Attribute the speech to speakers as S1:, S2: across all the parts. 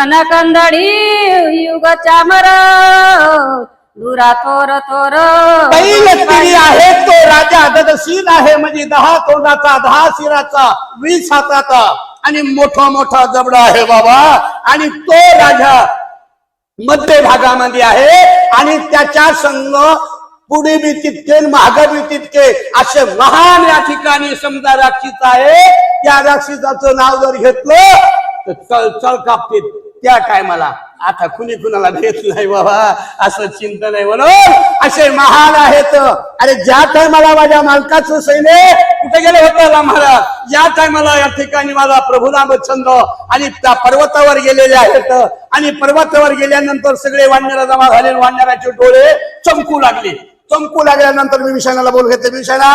S1: कनकंदडी युग चामर दुरा थोर थोर.
S2: पहिलं पिढी आहे तो राजा गदशील आहे म्हणजे दहा तोंडाचा दहा शिराचा वीस हाताचा. आणि मोठा मोठा जबडा आहे बाबा. आणि तो राजा मध्य भागामध्ये आहे. आणि त्याच्या संग पुढे बी तितके आणि बी तितके असे महान या ठिकाणी समजा राक्षीच आहे. त्या राक्षीचं नाव जर घेतलं तर चल चल कापतील. त्या टायमाला आता कुणी कुणाला भेट नाही बाबा असं चिंतन आहे म्हणून असे महान आहेत. अरे ज्या टायमाला माझ्या मालकाचं सैन्य कुठे गेले होतं महाराज? या टायमाला या ठिकाणी माझा प्रभू रामचंद्र आणि त्या पर्वतावर गेलेले आहेत आणि पर्वतावर गेल्यानंतर सगळे वानरा जमा झाले वानराचे डोळे चमकू लागले. चमकू लागल्यानंतर मी विषाणाला बोल घेतले विषाणा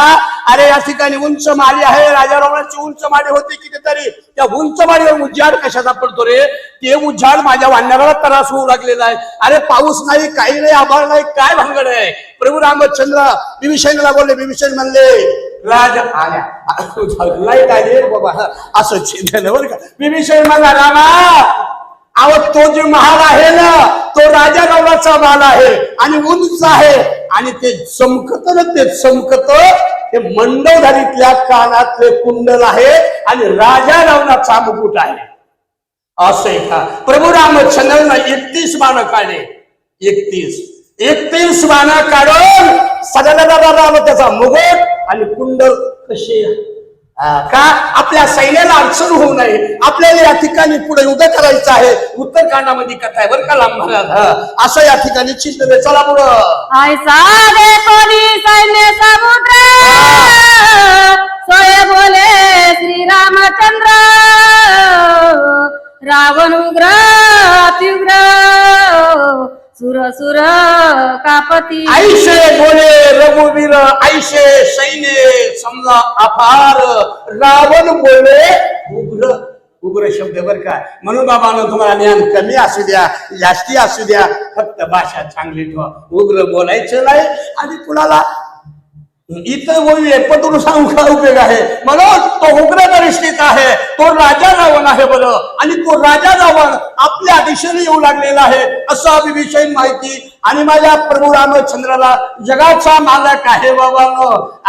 S2: अरे या ठिकाणी उंच माडी आहे राजा रावणाची उंच माडी होती कितीतरी. त्या उंच माडीवर उज्जाड कशाचा पडतो रे? ते उज्जाड माझ्या वानराला त्रास होऊ लागलेला आहे. अरे पाऊस नाही काही नाही आभाळ नाही काय भांगड आहे? प्रभू रामचंद्र विभीषणाला बोलले विभीषण म्हणले राज आल्या. लाइट आली रे बाबा? असं चिंतन बरं का? विभीषण म्हणला रामा अहो तो जे महाल आहे ना तो राजा रावणाचा माल आहे आणि उंच आहे. आणि ते चमकत ना ते चमकत. ते मंडवधारीतल्या कानातले कुंडल आहे आणि राजा रावणाचा मुकुट आहे. असं आहे का? प्रभू रामचंद्रांना एकतीस बाण काढले. एकतीस. एकतीस बाण काढून सगळ्या त्याचा मुकुट आणि कुंडल कसे का? आपल्या सैन्याला अडचण होऊ नये. आपल्याला या ठिकाणी पुढे युद्ध करायचं आहे. उत्तरकांडामध्ये कथा आहे बरं का लांब हा, असं या ठिकाणी चिंतन आहे. चला पुढं.
S1: बोले श्रीरामचंद्र. रावण उग्र अतिउग्र सुर सुर कापती.
S2: आईशे समजा अपार. रावण बोलले उग्र. उग्र शब्द बर का? म्हणून बाबानं तुम्हाला ज्ञान कमी असू द्या जास्ती असू द्या. फक्त भाषा चांगली ठेवा. उग्र बोलायचं नाही आणि कुणाला इथं बोलले पटून सांगू का उपयोग आहे? म्हणून तो उग्र परिस्थित आहे. तो राजा रावण आहे बरं. आणि तो राजा रावण आपल्या दिशेने येऊ लागलेला आहे असं विभीषण माहिती. आणि माझ्या प्रभू रामचंद्राला जगाचा मालक आहे बाबा.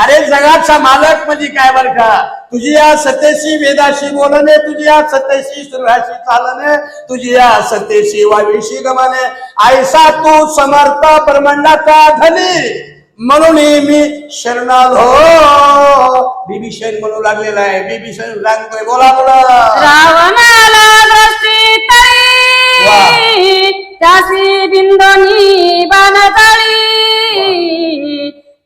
S2: अरे जगाचा मालक म्हणजे काय बर का? तुझी या सत्यशी वेदाशी बोलणे तुझी या सत्यशी सुराशी चालणे तुझी या सत्यशी वावीशी गमाने. ऐसा तू समर्थ ब्रह्मांडाचा धनी. म्हणून मी शरणाल हो. बिभीषण म्हणू लागलेला आहे. बिभीषण सांगतोय बोला बोला.
S1: रावणाला दृष्टी तरी त्याची बिंदोनी बाणताळी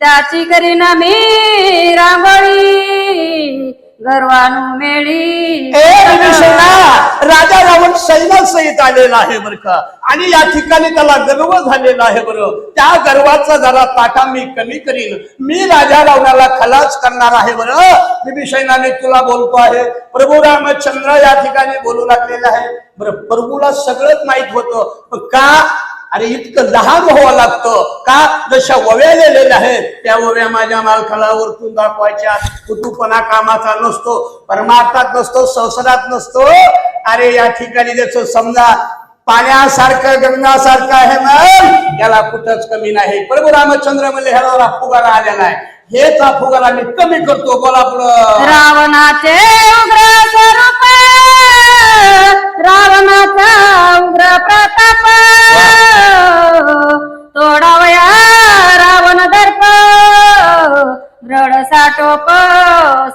S1: त्याची करीन मी रांगोळी. गर्वानु मेळी.
S2: ए राजा रावण सैन्यासहित आलेला आहे बर का. आणि या ठिकाणी त्याला गर्व झालेला आहे बरं. त्या गर्वाचा जरा ताटा मी कमी करीन. मी राजा रावणाला खलास करणार आहे बरं. विभीषणाने तुला बोलतो आहे प्रभू रामचंद्र या ठिकाणी बोलू लागलेला आहे. बरं प्रभूला सगळंच माहीत होतं. का? अरे इतकं लहान व्हावं लागतं. का? जशा वव्या लिहिलेल्या आहेत त्या वव्या माझ्या मालकाला वरतून दाखवायच्या. कुतुपणा कामाचा नसतो परमार्थात नसतो संसारात नसतो. अरे या ठिकाणी त्याच समजा पाण्यासारखं गंगासारखं आहे मग. याला कुठंच कमी नाही. प्रभू रामचंद्र म्हणजे ह्याला फुगारा आलेला आहे हेच हा फुगारा मी कमी करतो बोला पुढं
S1: रावणाचे उग्र स्वरूप रावणाचा उग्र प्रताप. तोडावया रावण दर्प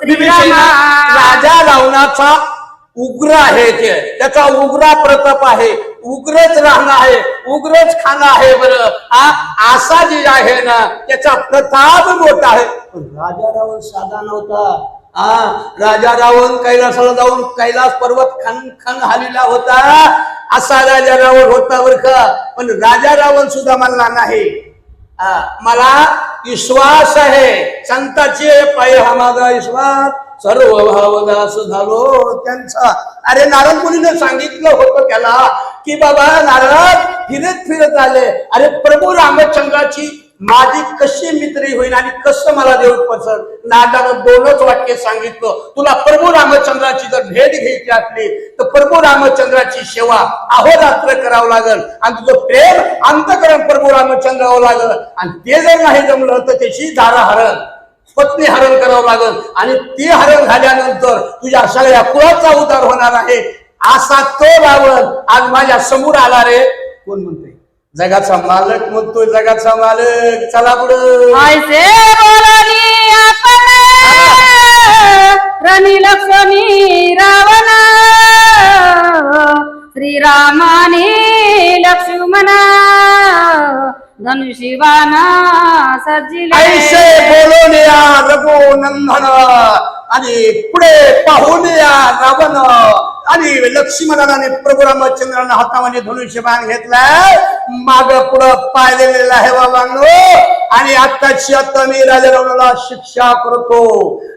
S2: विभीषणा,
S1: श्रीरामा.
S2: राजा रावणाचा उग्र आहे ते. त्याचा उग्रा प्रताप आहे. उग्रच राहणं आहे उग्रच खाणं आहे बरं. हा? असा जे आहे ना त्याचा प्रताप मोठा आहे. राजा रावण साधा नव्हता. हा? राजा रावण कैलासाला जाऊन कैलास पर्वत खन खन हालीला होता. असा राजा रावण होता बर का. पण राजा रावण सुद्धा म्हणला नाही. हा, मला विश्वास आहे. संताचे पाय हा माझा विश्वास. सर्व भावदास झालो त्यांचा. अरे नारद मुलीने सांगितलं होतं त्याला की बाबा नारद फिरत फिरत आले. अरे प्रभू रामचंद्राची माझी कशी मित्री होईल आणि कसं मला देऊ पसर नादानं दोनच वाक्य सांगितलं. तुला प्रभू रामचंद्राची जर भेट घ्यायची असली तर प्रभू रामचंद्राची सेवा अहोरात्र करावं लागल. आणि तुझं प्रेम अंतकरण प्रभू रामचंद्रावं लागल. आणि ते जर नाही जमलं तर त्याची धारा हरण. पत्नी हरण करावं लागल. आणि ती हरण झाल्यानंतर तुझ्या सगळ्या कुळाचा उद्धार होणार आहे. असा तो रावण आज माझ्यासमोर आला रे. कोण म्हणतोय? जगाचा मालक म्हणतोय जगाचा मालक. चला पुढं.
S1: रणी लक्ष्मी रावण. श्रीरामाने लक्ष्मणा. धनुषिवाना सजिले।
S2: ऐसे बोलून या रघुनंदन आणि पुढे पाहून या रावण आणि लक्ष्मणाने प्रभू रामचंद्रानं हातामध्ये धनुष्यबाण घेतलाय माग पुढं पाय दिलेला आहे बाबांनो आणि आत्ताची आता मी राजा रावणाला शिक्षा करतो.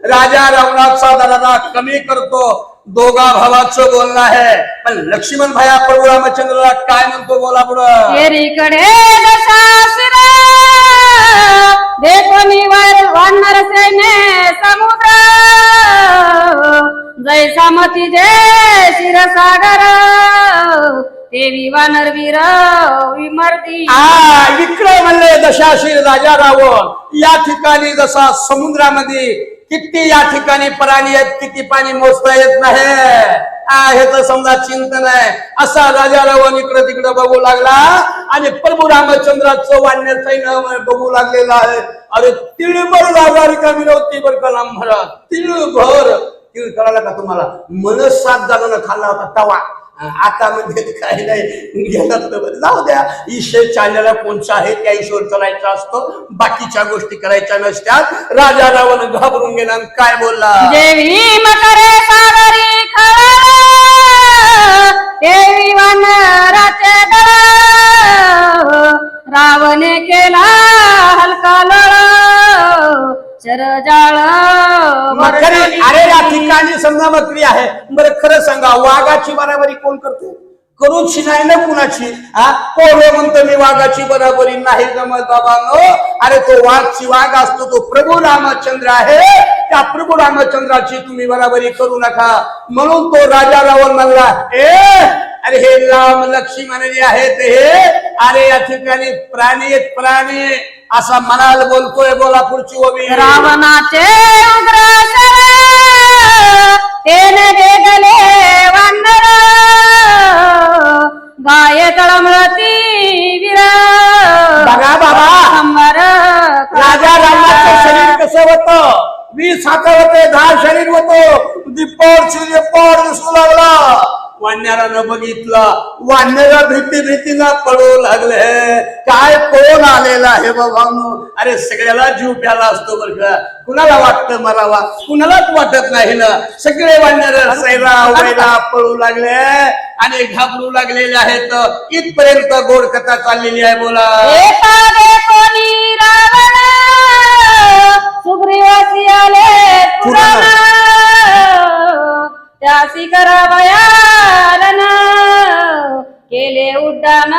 S2: राजा रावणाचा दरारा कमी करतो. दोघा भावाचं बोलणं आहे. पण लक्ष्मण भाया प्रभू रामचंद्राला काय म्हणतो बोला पुढं.
S1: एरीकडे समुद्र. जैसा मती जय शिरसागर देवी वानर वीर विमर्दी
S2: आ विक्रम म्हणले दशाशीर राजा रावण. या ठिकाणी जसा समुद्रामध्ये किती या ठिकाणी प्राणी आहेत किती पाणी मोजता येत नाही. हे तर समजा चिंतन आहे. असा राजा रावण इकडे तिकडे बघू लागला आणि प्रभू रामचंद्राचं वाण्य सैन्य बघू लागलेला आहे. अरे तिळभर राजा रिकामी नव्हती बरं का लांबरात तिळभर. तिळ कळाला का तुम्हाला? मन सात जणांना खाल्ला होता तवा. आता म्हणजे काही नाही. तर जाऊ द्या. ईश्वर चाललेला कोणचा आहे त्या ईश्वर चालायचा असतो. बाकीच्या गोष्टी करायच्या नसत्यात. राजा रावण घाबरून गेला काय बोलला?
S1: देवी मकरे केला हलका
S2: ठिकाणी क्रिया आहे. बरं खरं सांगा वाघाची बराबरी कोण करते? करूची नाही ना कुणाची? हा? कोण हो म्हणतो मी वाघाची बराबरी नाही जमत बाबा अरे तो वाघची वाघ असतो तो प्रभू रामचंद्र आहे. त्या प्रभू रामचंद्राची तुम्ही बराबरी करू नका. म्हणून तो राजा रावण म्हणला ए अरे हे राम लक्ष्मण जे आहेत हे. अरे या ठिकाणी प्राणी आहेत प्राणी. असा मनाल बोलतोय बोला पुढची ओबी.
S1: रावणाचे तेने गेले वानर गाय तळमळती वीर
S2: बघा बाबा.
S1: शंभर
S2: राजा रामाचं शरीर कसं होतं वीस हात होते दहा शरीर होतो दिसू लागला वाण्यारानं बघितलं. वाण्याला भीती भीतीनं पळू लागले. काय कोण आलेला आहे बाबांनो अरे सगळ्याला जीव प्याला असतो बरं का? कुणाला वाटतं मरावा कुणालाच वाटत नाही ना? सगळे वाण्यार सैरा वैरा पळू लागले आणि घाबरू लागलेले आहेत. इथपर्यंत गोड कथा चाललेली आहे बोला.
S1: सुग्रीवासी आले त्यासी करावयालन केले उड्डाण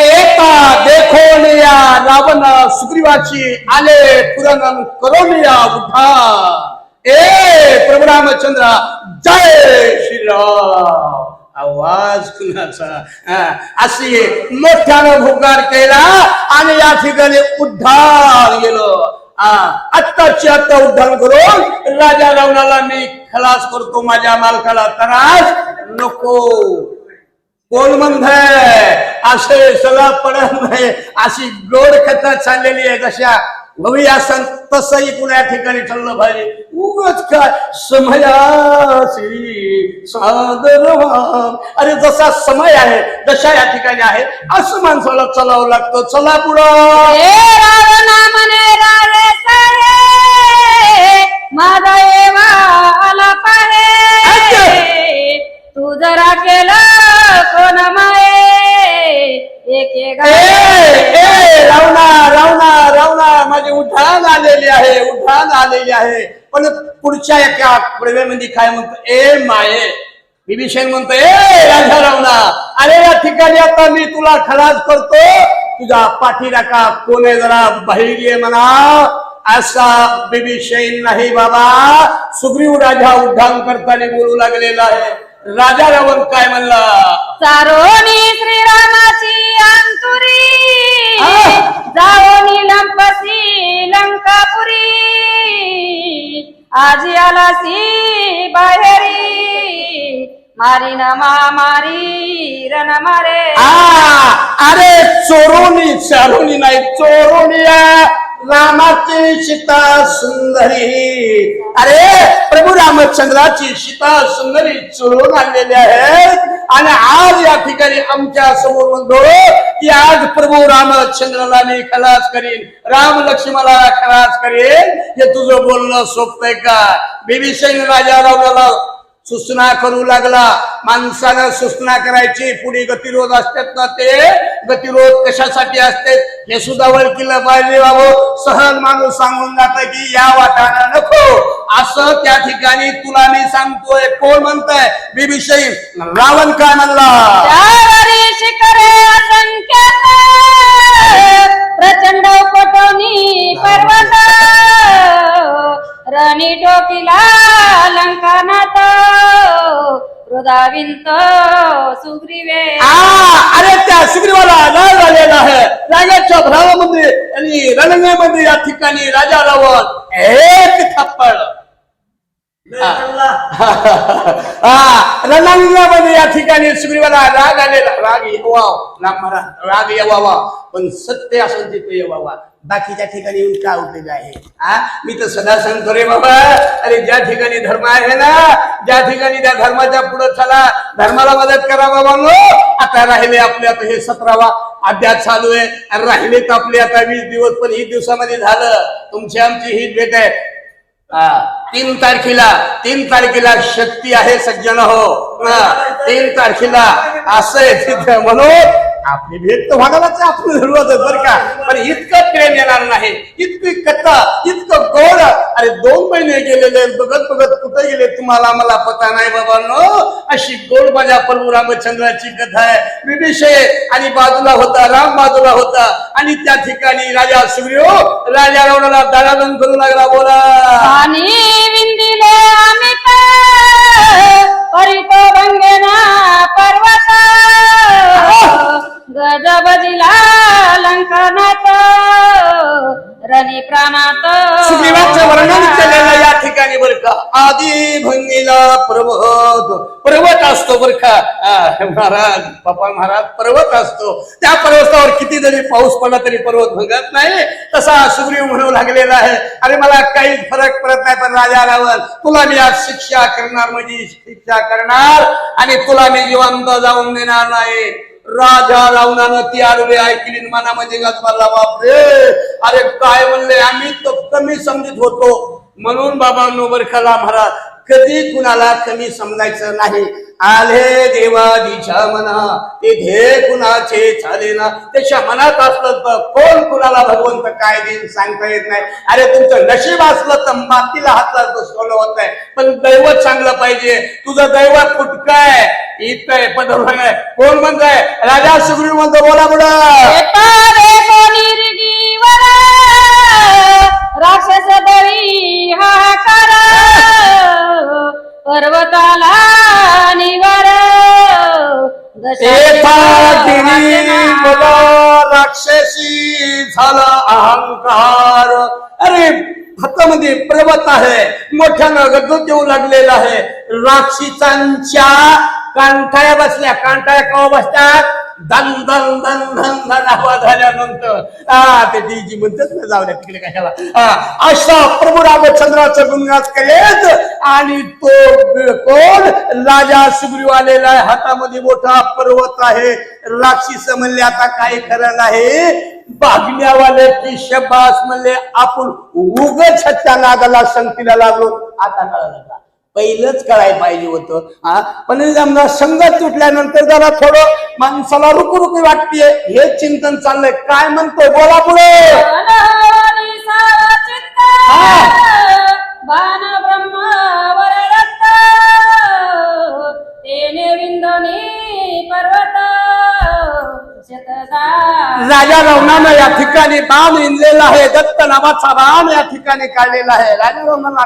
S2: एका देखोन या रावण सुग्रीवाची आले पुरण करून या उठा ए प्रभू रामचंद्र जय श्रीराम आवाज़ कुणाचा अशी मोठ्यानं भुकार केला आणि या ठिकाणी उद्धार गेलो आत्ताची आत्ता उद्धार करून राजा रावणाला मी खलास करतो माझ्या मालकाला त्रास नको. कोण म्हणतंय? असे सगळं पडत नाही. अशी गोड कथा चाललेली आहे जशा. भवी असन तसंही कुण्या ठिकाणी चाललं पाहिजे. उगच काय? समयासी सादर. अरे जसा समय आहे जशा या ठिकाणी आहे असं माणसाला चलावं लागतं. चला पुढं.
S1: हे माझा एवा आला पाहे तू जरा केलं कोण माये एक
S2: रावणा रावणा रावणा माझी उठाण आलेली आहे उठाण आलेली आहे. पण पुढच्या एका प्रवेमध्ये काय म्हणतो? ए माये. विभीषण म्हणतो ए राजा रावणा अरे या ठिकाणी आता मी तुला खलास करतो. तुझा पाठीला कोण आहे जरा बाहेर ये म्हणा. असा बिभीषण नाही बाबा. सुग्रीव राजा उड्डाण करताना बोलू लागलेला आहे. राजा रावण काय म्हणला?
S1: चारोनी श्रीरामाची अंतुरी! जाओनी लंपसी लंकापुरी. आजी आलासी बाहेरी. मारी नमा मारी रण मारे.
S2: आ, अरे चोरोनी चारोनी नाही चोरोनी. रामाची सीता सुंदरी. अरे प्रभू रामचंद्राची सीता सुंदरी चोरून आणलेली आहे. आणि आज या ठिकाणी आमच्यासमोर म्हणतो की आज प्रभू रामचंद्राला मी खलास करीन. राम लक्ष्मणाला खलास करीन. हे तुझं बोलणं सोपतंय का? बिभीषण राजा रावणाला सूचना करू लागला. माणसाला सूचना करायची पुढे गतिरोध असतात ना ते? गतिरोध कशासाठी असते हे सुद्धा ओळखीला पाहिजे बाबू. सहज माणूस सांगून जात की या वाटाणा नको. असं त्या ठिकाणी तुला मी सांगतोय. कोण म्हणताय? बिभीषण रावण का म्हणला
S1: प्रचंड कोटोनी पर्वत. रणी टोकीला लंकानाथ हृदाविंत सुग्रीवे.
S2: आ, अरे त्या सुग्रीवाला राग आलेला आहे. रागाच्या भरावामध्ये आणि रणंगामध्ये या ठिकाणी राजा रावण एक थप्पड. हा रणांगणामध्ये या ठिकाणी सुग्रीवाला राग आलेला. राग येवा राग येवावा. पण सत्य असून तिथे येवावा. बाकीच्या ठिकाणी येऊन काय उपयोग आहे? हा मी तर सदा सांगतो रे बाबा अरे ज्या ठिकाणी धर्म आहे ना ज्या ठिकाणी त्या धर्माच्या पुढे चला धर्माला मदत करा बाबा आता राहिले आपले आता हे सतरावा अभ्यास चालू आहे. आणि राहिलेत आपले आता वीस दिवस पण ही दिवसामध्ये झालं. तुमची आमची ही भेट आहे. हा, तीन तारखेला तीन तारखेला शक्ती आहे सज्जन हो. तीन तारखेला असं आहे म्हणून आपली भेट तर वागायलाच आपण जरूरत बर बरं का? पण इतकं प्रेम येणार नाही इतकी कथा इतकं गोड अरे दोन महिने गेलेले बघत बघत कुठे गेले तुम्हाला? मला पता नाही बाबांनो. अशी गोड माझ्या प्रभू रामचंद्राची कथा आहे. विभिषय आणि बाजूला होता राम बाजूला होता. आणि त्या ठिकाणी राजा सुग्रीव राजा रावणाला दारादन करू लागला बोला.
S1: आणि विंदिले अमित परितो भंगेना पर्वता. गजबजिला रणी प्राणात
S2: सुग्रीवाचं वर्णन केलेलं या ठिकाणी बरं का आदी भंगीला पर्वत पर्वत असतो बरं का. महाराज पप्पा महाराज पर्वत असतो. त्या पर्वतावर किती जरी पाऊस पडला तरी पर्वत भंगत नाही. तसा सुग्रीव म्हणू लागलेला आहे अरे मला काही फरक पडत नाही पण राजा रावण तुला मी आज शिक्षा करणार म्हणजे शिक्षा करणार आणि तुला मी जिवंत जाऊन देणार नाही. राजा रावणानं ती आडवे ऐकली मनामध्ये गजबाला बापरे! अरे काय म्हणले? आम्ही तो कमी समजत होतो. म्हणून बाबा नोबरखाला महाराज कधी कुणाला कमी समजायचं नाही. आले देवादीच्या मना ते कुणाचे झाले ना त्याच्या मनात असलं तर कोण कुणाला भगवंत काय देईल सांगता येत नाही. अरे तुमचं नशीब असलं तर मातीला हातला तर सोनं होत पण दैवत चांगलं पाहिजे. तुझं दैवत कुठकाय इथं आहे आहे कोण म्हणताय? राजा सुग्रीव म्हणतो बोला बोला
S1: राक्षस दळी हाकार पर्वताला निवार.
S2: राक्षसी झाला अहंकार. अरे हातामध्ये पर्वत आहे. मोठ्यानं गजत येऊ लागलेला आहे. राक्षीचांच्या कांठाया बसल्या कांठाया केव्हा बसतात? दन दन दन दन दन आवाज झाल्यानंतर. हा ते डीजी म्हणतात ना जाऊ द्या तिकडे कशाला. हा, अशा प्रभू रामचंद्राचं गुणगात करेल आणि तो कोण? राजा सुग्रीव आलेला आहे हातामध्ये मोठा पर्वत आहे. राक्षस म्हणले आता काही खरं नाही. बागण्यावाले की शब्बास म्हणले आपण उगच त्या नागाला संगतीला लागलो आता कळलं का? पहिलंच कळायला पाहिजे होतं. हा? पण समजा संगत तुटल्यानंतर जरा थोडं माणसाला रुकू रुकू वाटतेय. हे चिंतन चाललंय. काय म्हणतोय? बोला पुढे. राजा रावणानं या ठिकाणी बाण विणलेला आहे. दत्त नावाचा बाण या ठिकाणी काढलेला आहे. राजा रावणाला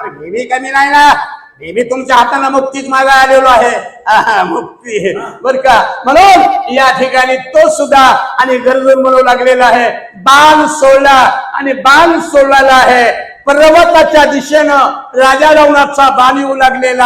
S2: कमी नाही ना? नेहमी तुमच्या हाताने मुक्तीच मागा आलेलो आहे. मुक्ती. बर का? म्हणून या ठिकाणी तो सुद्धा आणि गरजून म्हणू लागलेला आहे. बाण सोडला आणि बाण सोडलेला आहे. पर्वताच्या दिशेनं राजा रवणाचा बाण येऊ लागलेला